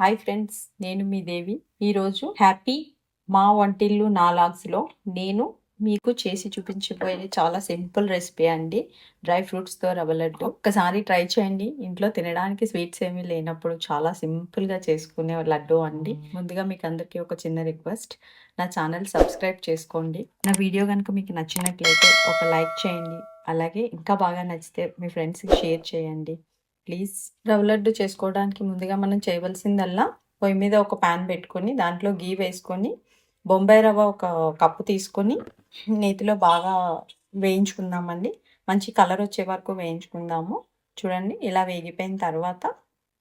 Hi friends నేను మీ దేవి. ఈరోజు happy మా వంటిల్లు నా లాగ్స్లో నేను మీకు చేసి చూపించబోయేది చాలా సింపుల్ రెసిపీ అండి. డ్రై ఫ్రూట్స్తో రవ్వ లడ్డు ఒక్కసారి ట్రై చేయండి. ఇంట్లో తినడానికి స్వీట్స్ ఏమీ లేనప్పుడు చాలా సింపుల్గా చేసుకునే లడ్డు అండి. ముందుగా మీకు అందరికీ ఒక చిన్న రిక్వెస్ట్. నా ఛానల్ సబ్స్క్రైబ్ చేసుకోండి. నా వీడియో కనుక మీకు నచ్చినట్లయితే ఒక లైక్ చేయండి. అలాగే ఇంకా బాగా నచ్చితే మీ ఫ్రెండ్స్కి షేర్ చేయండి. ప్లీజ్. రవ్వ లడ్డు చేసుకోవడానికి ముందుగా మనం చేయవలసిందల్లా పొయ్యి మీద ఒక ప్యాన్ పెట్టుకొని దాంట్లో గీ వేసుకొని బొంబాయి రవ్వ ఒక కప్పు తీసుకొని నేతిలో బాగా వేయించుకుందామండి. మంచి కలర్ వచ్చే వరకు వేయించుకుందాము. చూడండి ఇలా వేగిపోయిన తర్వాత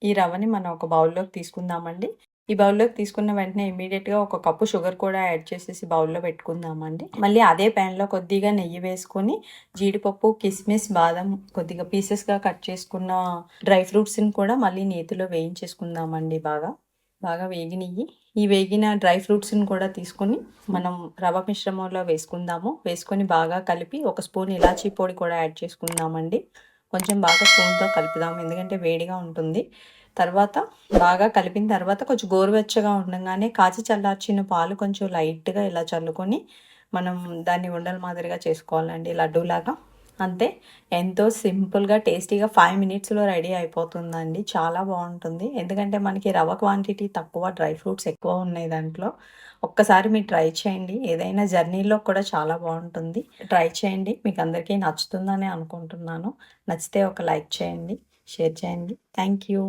ఈ రవ్వని మనం ఒక బౌల్లోకి తీసుకుందామండి. ఈ బౌల్లోకి తీసుకున్న వెంటనే ఇమీడియట్గా ఒక కప్పు షుగర్ కూడా యాడ్ చేసేసి బౌల్లో పెట్టుకుందామండి. మళ్ళీ అదే ప్యాన్లో కొద్దిగా నెయ్యి వేసుకొని జీడిపప్పు కిస్మిస్ బాదం కొద్దిగా పీసెస్గా కట్ చేసుకున్న డ్రై ఫ్రూట్స్ని కూడా మళ్ళీ నేతిలో వేయించేసుకుందామండి బాగా. బాగా వేగినయ్యి. ఈ వేగిన డ్రై ఫ్రూట్స్ని కూడా తీసుకొని మనం రవ మిశ్రమంలో వేసుకుందాము. వేసుకొని బాగా కలిపి ఒక స్పూన్ ఇలాచీ పొడి కూడా యాడ్ చేసుకుందామండి. కొంచెం బాగా స్పూన్తో కలుపుదాం. ఎందుకంటే వేడిగా ఉంటుంది. తర్వాత బాగా కలిపిన తర్వాత కొంచెం గోరువెచ్చగా ఉండగానే కాచి చల్లార్చిన పాలు కొంచెం లైట్గా ఇలా చల్లుకొని మనం దాన్ని ఉండల మాదిరిగా చేసుకోవాలండి లడ్డూలాగా. అంతే. ఎంతో సింపుల్గా టేస్టీగా ఫైవ్ మినిట్స్లో రెడీ అయిపోతుందండి. చాలా బాగుంటుంది. ఎందుకంటే మనకి రవ క్వాంటిటీ తక్కువ డ్రై ఫ్రూట్స్ ఎక్కువ ఉన్నాయి దాంట్లో. ఒక్కసారి మీరు ట్రై చేయండి. ఏదైనా జర్నీలో కూడా చాలా బాగుంటుంది. ట్రై చేయండి. మీకు అందరికీ నచ్చుతుందని అనుకుంటున్నాను. నచ్చితే ఒక లైక్ చేయండి షేర్ చేయండి. Thank you.